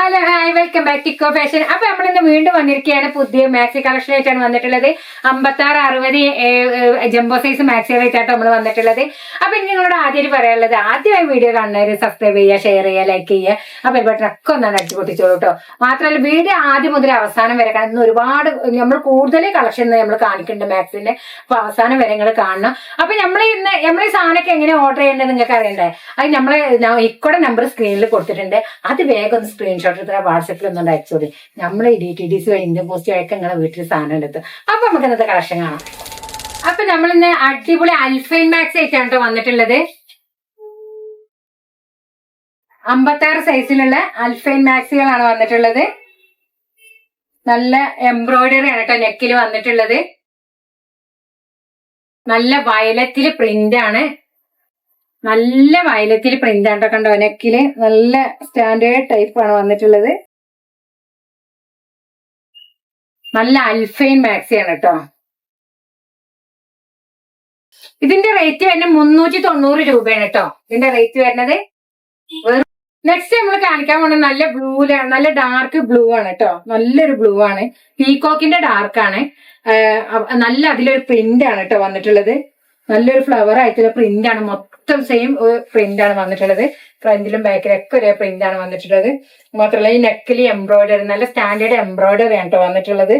Hello hi welcome back ടിക്കോ fashion അപ്പൊ നമ്മൾ ഇന്ന് വീണ്ടും വന്നിരിക്കുകയാണ് പുതിയ മാക്സി കളക്ഷൻ ആയിട്ടാണ് വന്നിട്ടുള്ളത്. അമ്പത്തി ആറ് അറുപത് ജംബോ സൈസ് മാക്സി മാക്സികളായിട്ടാണ് നമ്മൾ വന്നിട്ടുള്ളത്. അപ്പൊ ഇനി നിങ്ങളോട് ആദ്യം പറയാനുള്ളത് ആദ്യമായി വീഡിയോ കാണുന്നവര് സബ്സ്ക്രൈബ് ചെയ്യുക ഷെയർ ചെയ്യുക ലൈക്ക് ചെയ്യുക. അപ്പൊ ബെൽബട്ടൺ ഒക്കെ ഒന്നാണ് അടിച്ചു പൊട്ടിച്ചോളൂ കേട്ടോ. മാത്രമല്ല വീഡിയോ ആദ്യം മുതൽ അവസാനം വരെ കാണുന്ന ഒരുപാട് നമ്മൾ കൂടുതൽ കളക്ഷൻ നമ്മൾ കാണിക്കുന്നുണ്ട് മാക്സിന്റെ അപ്പൊ അവസാനം വരെ നിങ്ങൾ കാണണം. അപ്പൊ നമ്മൾ ഇന്ന് നമ്മൾ ഈ സാധനമൊക്കെ എങ്ങനെ ഓർഡർ ചെയ്യേണ്ടത് നിങ്ങൾക്ക് അറിയണ്ടേ? അത് നമ്മൾ ഇക്കോടെ നമ്പർ സ്ക്രീനിൽ കൊടുത്തിട്ടുണ്ട്. അത് വേഗം ഒന്ന് സ്ക്രീൻഷോട്ട് വാട്സപ്പിൽ ഒന്നും അയച്ചോളി നമ്മൾ ഡി ടി ഡി സി വഴി ഇന്ത്യൻ പോസ്റ്റ് വഴിയൊക്കെ നിങ്ങളെ വീട്ടിൽ സാധനം എടുത്തു. അപ്പൊ നമുക്ക് ഇന്നത്തെ കളക്ഷൻ കാണാം. അപ്പൊ നമ്മൾ ഇന്ന് അടിപൊളി അൽഫൈൻ മാക്സ് ആയിട്ടാണ് വന്നിട്ടുള്ളത്. അമ്പത്താറ് സൈസിലുള്ള അൽഫൈൻ മാക്സികളാണ് വന്നിട്ടുള്ളത്. നല്ല എംബ്രോയിഡറി ആണ് കേട്ടോ നെക്കിൽ വന്നിട്ടുള്ളത്. നല്ല വയലത്തിൽ പ്രിന്റ് ആണ്. നല്ല വയലറ്റിൽ പ്രിന്റ് ആണ് ട്ടോ കണ്ടോ? നെക്കിൽ നല്ല സ്റ്റാൻഡേർഡ് ടൈപ്പ് ആണ് വന്നിട്ടുള്ളത്. നല്ല അൽഫൈൻ മാക്സി ആണ് കേട്ടോ ഇതിന്റെ റേറ്റ് വരുന്നത് മുന്നൂറ്റി തൊണ്ണൂറ് രൂപയാണ് കേട്ടോ ഇതിന്റെ റേറ്റ് വരുന്നത് നെക്സ്റ്റ് നമ്മൾ കാണിക്കാൻ പോകുന്നത് നല്ല ബ്ലൂലാണ് നല്ല ഡാർക്ക് ബ്ലൂ ആണ് കേട്ടോ നല്ലൊരു ബ്ലൂ ആണ്. പീകോക്കിന്റെ ഡാർക്ക് ആണ്. നല്ല അതിലൊരു പ്രിന്റ് ആണ് കേട്ടോ വന്നിട്ടുള്ളത്. നല്ലൊരു ഫ്ലവർ ആയിട്ടുള്ള പ്രിന്റ് ആണ്. മൊത്തം സെയിം പ്രിന്റ് ആണ് വന്നിട്ടുള്ളത്. ഫ്രണ്ടിലും ബാക്കിലും ഒക്കെ ഒരേ പ്രിന്റ് ആണ് വന്നിട്ടുള്ളത്. മാത്രമല്ല ഈ നെക്കിൽ എംബ്രോയിഡറി നല്ല സ്റ്റാൻഡേർഡ് എംബ്രോയിഡറി ആണ് കേട്ടോ വന്നിട്ടുള്ളത്.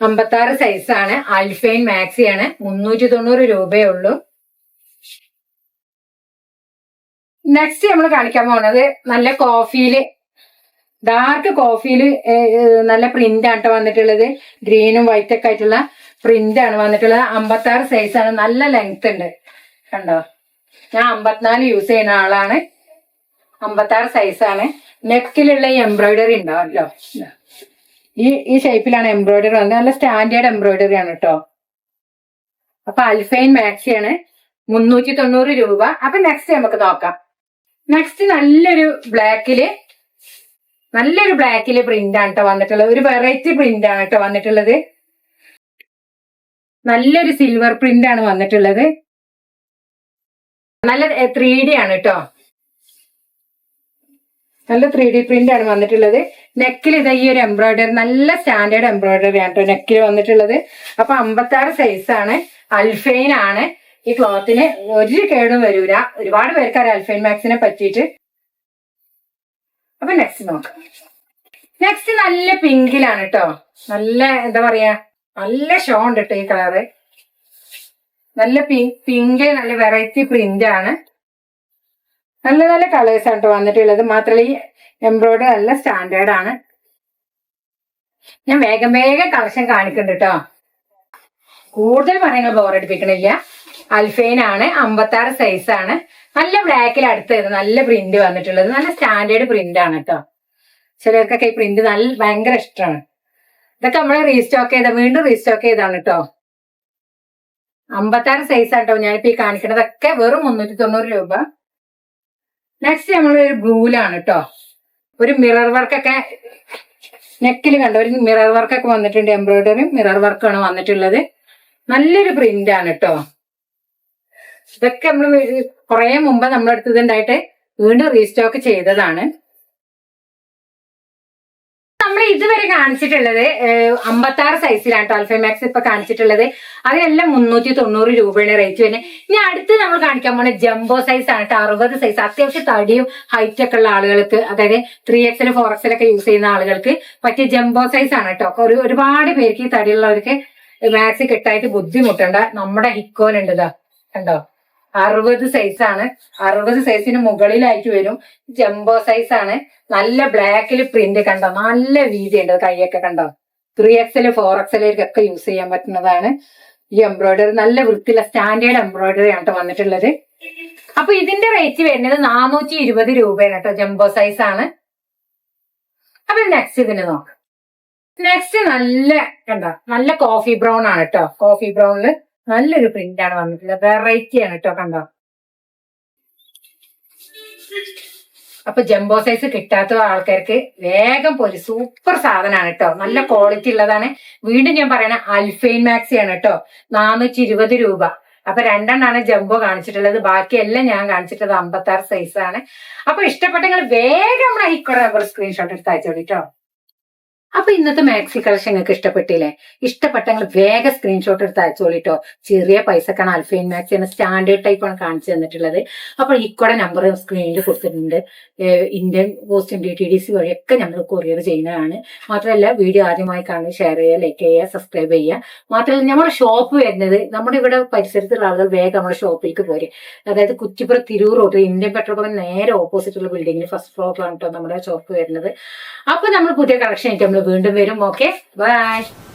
അമ്പത്താറ് ആണ്. അൽഫൈൻ മാക്സി ആണ്. മുന്നൂറ്റി തൊണ്ണൂറ് രൂപയേ ഉള്ളൂ. നെക്സ്റ്റ് നമ്മൾ കാണിക്കാൻ പോകുന്നത് നല്ല കോഫിയിൽ ഡാർക്ക് കോഫിയിൽ നല്ല പ്രിന്റ് ആണ് ട്ടോ വന്നിട്ടുള്ളത്. ഗ്രീനും വൈറ്റ് ഒക്കെ ആയിട്ടുള്ള പ്രിന്റ് ആണ് വന്നിട്ടുള്ളത്. അമ്പത്താറ് സൈസ് ആണ്. നല്ല ലെങ്ത് ഉണ്ട്. കണ്ടോ? ഞാൻ അമ്പത്തിനാല് യൂസ് ചെയ്യുന്ന ആളാണ്. അമ്പത്താറ് സൈസ് ആണ്. നെക്കിലുള്ള എംബ്രോയിഡറി ഉണ്ടാവല്ലോ. ഈ ഈ ഷേപ്പിലാണ് എംബ്രോയിഡറി വന്നത് നല്ല സ്റ്റാൻഡേർഡ് എംബ്രോയിഡറി ആണ് കേട്ടോ അപ്പൊ അൽഫൈൻ മാക്സി ആണ്. മുന്നൂറ്റി തൊണ്ണൂറ് രൂപ. അപ്പൊ നെക്സ്റ്റ് നമുക്ക് നോക്കാം. നെക്സ്റ്റ് നല്ലൊരു ബ്ലാക്കിൽ നല്ലൊരു ബ്ലാക്കിൽ പ്രിന്റ് ആണ് കേട്ടോ വന്നിട്ടുള്ളത്. ഒരു വെറൈറ്റി പ്രിന്റ് ആണ് കേട്ടോ വന്നിട്ടുള്ളത്. നല്ലൊരു സിൽവർ പ്രിന്റ് ആണ് വന്നിട്ടുള്ളത്. നല്ല ത്രീ ഡി ആണ് കേട്ടോ നല്ല ത്രീ ഡി പ്രിന്റ് ആണ് വന്നിട്ടുള്ളത്. നെക്കിൽ ഇതാ ഈ ഒരു എംബ്രോയിഡറി നല്ല സ്റ്റാൻഡേർഡ് എംബ്രോയിഡറി ആണ് കേട്ടോ നെക്കിൽ വന്നിട്ടുള്ളത്. അപ്പൊ അമ്പത്താറ് സൈസ് ആണ് അൽഫൈൻ ആണ്. ഈ ക്ലോത്തിന് ഒരു കേടും വരൂല. ഒരുപാട് പേർക്ക് അറിയാം അൽഫൈൻ മാക്സിനെ പറ്റിയിട്ട്. അപ്പൊ നെക്സ്റ്റ് നോക്കാം. നെക്സ്റ്റ് നല്ല പിങ്കിലാണ് കേട്ടോ നല്ല എന്താ പറയാ നല്ല ഷോ ഉണ്ട് കേട്ടോ ഈ കളറ് നല്ല പിങ്ക് നല്ല വെറൈറ്റി പ്രിന്റ് ആണ്. നല്ല നല്ല കളേഴ്സ് ആണ് കേട്ടോ വന്നിട്ടുള്ളത്. മാത്രമല്ല ഈ എംബ്രോയിഡറി നല്ല സ്റ്റാൻഡേർഡ് ആണ്. ഞാൻ വേഗം വേഗം കളക്ഷൻ കാണിക്കുന്നുണ്ട് കേട്ടോ കൂടുതൽ പറയുന്നത് ബോറടിപ്പിക്കണില്ല അൽഫൈൻ ആണ് അമ്പത്താറ് സൈസ് ആണ്. നല്ല ബ്ലാക്കിൽ അടുത്തത് നല്ല പ്രിന്റ് വന്നിട്ടുള്ളത്. നല്ല സ്റ്റാൻഡേർഡ് പ്രിന്റ് ആണ് കേട്ടോ ചിലർക്കൊക്കെ ഈ പ്രിന്റ് നല്ല ഭയങ്കര ഇഷ്ടമാണ്. ഇതൊക്കെ നമ്മൾ റീസ്റ്റോക്ക് ചെയ്ത വീണ്ടും റീസ്റ്റോക്ക് ചെയ്താണ് കേട്ടോ അമ്പത്താറ് സൈസ് ആട്ടോ ഞാനിപ്പോ ഈ കാണിക്കണതൊക്കെ വെറും മുന്നൂറ്റി തൊണ്ണൂറ് രൂപ. നെക്സ്റ്റ് നമ്മൾ ഒരു ബ്ലൂലാണ് കേട്ടോ ഒരു മിറർ വർക്കൊക്കെ നെക്കിൽ കണ്ടോ? ഒരു മിറർ വർക്കൊക്കെ വന്നിട്ടുണ്ട്. എംബ്രോയിഡറി മിറർ വർക്കാണ് വന്നിട്ടുള്ളത്. നല്ലൊരു പ്രിന്റ് ആണ് കേട്ടോ ഇതൊക്കെ നമ്മൾ കുറെ മുമ്പ് നമ്മളെടുത്തത് അടുത്ത് ഉണ്ടായിട്ട് വീണ്ടും റീസ്റ്റോക്ക് ചെയ്തതാണ്. നമ്മൾ ഇതുവരെ കാണിച്ചിട്ടുള്ളത് അമ്പത്തി ആറ് സൈസിലാണ് ട്വൽഫ് മാക്സ് ഇപ്പൊ കാണിച്ചിട്ടുള്ളത്. അതിനെല്ലാം മുന്നൂറ്റി തൊണ്ണൂറ് രൂപയുടെ റേറ്റ് വരുന്നത്. ഇനി അടുത്ത് നമ്മൾ കാണിക്കാൻ പോണ ജംബോ സൈസ് ആണ് അറുപത് സൈസ് അത്യാവശ്യം തടിയും ഹൈറ്റ് ഒക്കെ ഉള്ള ആളുകൾക്ക് അതായത് ത്രീ എക്സൽ ഫോർ എക്സൽ ഒക്കെ യൂസ് ചെയ്യുന്ന ആളുകൾക്ക് പറ്റിയ ജംബോ സൈസ് ആണ് കേട്ടോ ഒരു ഒരുപാട് പേർക്ക് ഈ തടിയുള്ളവർക്ക് മാക്സ് കിട്ടായിട്ട് ബുദ്ധിമുട്ടുണ്ട്. നമ്മുടെ ഹിക്കോലുണ്ട് ഇതാ കണ്ടോ? അറുപത് സൈസാണ് അറുപത് സൈസിന് മുകളിലായിട്ട് വരും. ജംബോ സൈസാണ് നല്ല ബ്ലാക്കിൽ പ്രിന്റ് കണ്ടോ? നല്ല വീതി ഉണ്ട് കൈയൊക്കെ കണ്ടോ? ത്രീ എക്സൽ ഫോർ എക്സലൊക്കെ യൂസ് ചെയ്യാൻ പറ്റുന്നതാണ്. ഈ എംബ്രോയിഡറി നല്ല വൃത്തിയുള്ള സ്റ്റാൻഡേർഡ് എംബ്രോയിഡറി ആണ് ട്ടോ വന്നിട്ടുള്ളത്. അപ്പൊ ഇതിന്റെ റേറ്റ് വരുന്നത് നാനൂറ്റി ഇരുപത് രൂപയാണ് കേട്ടോ ജംബോ സൈസ് ആണ്. അപ്പൊ നെക്സ്റ്റ് ഇതിന് നോക്കാം. നെക്സ്റ്റ് നല്ല കണ്ടോ? നല്ല കോഫി ബ്രൗൺ ആണ് കേട്ടോ കോഫി ബ്രൗണിൽ നല്ലൊരു പ്രിന്റ് ആണ് വന്നിട്ടുള്ളത് വെറൈറ്റി ആണ് കേട്ടോ കണ്ടോ? അപ്പൊ ജംബോ സൈസ് കിട്ടാത്ത ആൾക്കാർക്ക് വേഗം പോലും സൂപ്പർ സാധനമാണ് കേട്ടോ നല്ല ക്വാളിറ്റി ഉള്ളതാണ്. വീണ്ടും ഞാൻ പറയണ അൽഫൈൻ മാക്സി ആണ് കേട്ടോ നാനൂറ്റി ഇരുപത് രൂപ. അപ്പൊ രണ്ടെണ്ണാണ് ജംബോ കാണിച്ചിട്ടുള്ളത്. ബാക്കിയെല്ലാം ഞാൻ കാണിച്ചിട്ടുള്ളത് അമ്പത്തി ആറ് സൈസ് ആണ്. അപ്പൊ ഇഷ്ടപ്പെട്ടെങ്കിൽ വേഗം നമ്മളെ നമ്പർ സ്ക്രീൻഷോട്ട് എടുത്ത് അയച്ചോളൂ കേട്ടോ അപ്പൊ ഇന്നത്തെ മാക്സി കളക്ഷൻ നിങ്ങൾക്ക് ഇഷ്ടപ്പെട്ടില്ലേ? ഇഷ്ടപ്പെട്ടെങ്കിൽ വേഗം സ്ക്രീൻഷോട്ട് എടുത്ത് അയച്ചോളിട്ടോ. ചെറിയ പൈസക്കാണ് അൽഫൈൻ മാക്സി എന്ന സ്റ്റാൻഡേർഡ് ടൈപ്പ് ആണ് കാണിച്ചു തന്നിട്ടുള്ളത്. അപ്പോൾ ഇക്കോടെ നമ്പർ സ്ക്രീനിൽ കൊടുത്തിട്ടുണ്ട്. Indian post D T D C വഴിയൊക്കെ നമ്മൾ കൊറിയർ ചെയ്യുന്നതാണ്. മാത്രമല്ല വീഡിയോ ആദ്യമായി കാണുക ഷെയർ ചെയ്യുക ലൈക്ക് ചെയ്യുക സബ്സ്ക്രൈബ് ചെയ്യുക. മാത്രമല്ല നമ്മുടെ ഷോപ്പ് വരുന്നത് നമ്മുടെ ഇവിടെ പരിസരത്തുള്ള ആളുകൾ വേഗം നമ്മുടെ ഷോപ്പിലേക്ക് പോരും. അതായത് Kuttippuram Tirur road Indian petrol pump നേരെ ഓപ്പോസിറ്റ് ഉള്ള ബിൽഡിംഗിൽ ഫസ്റ്റ് ഫ്ലോറിലാണ് കേട്ടോ നമ്മുടെ ഷോപ്പ് വരുന്നത്. അപ്പൊ നമ്മൾ പുതിയ കളക്ഷൻ ആയിട്ട് നമ്മൾ വീണ്ടും വരും. Okay bye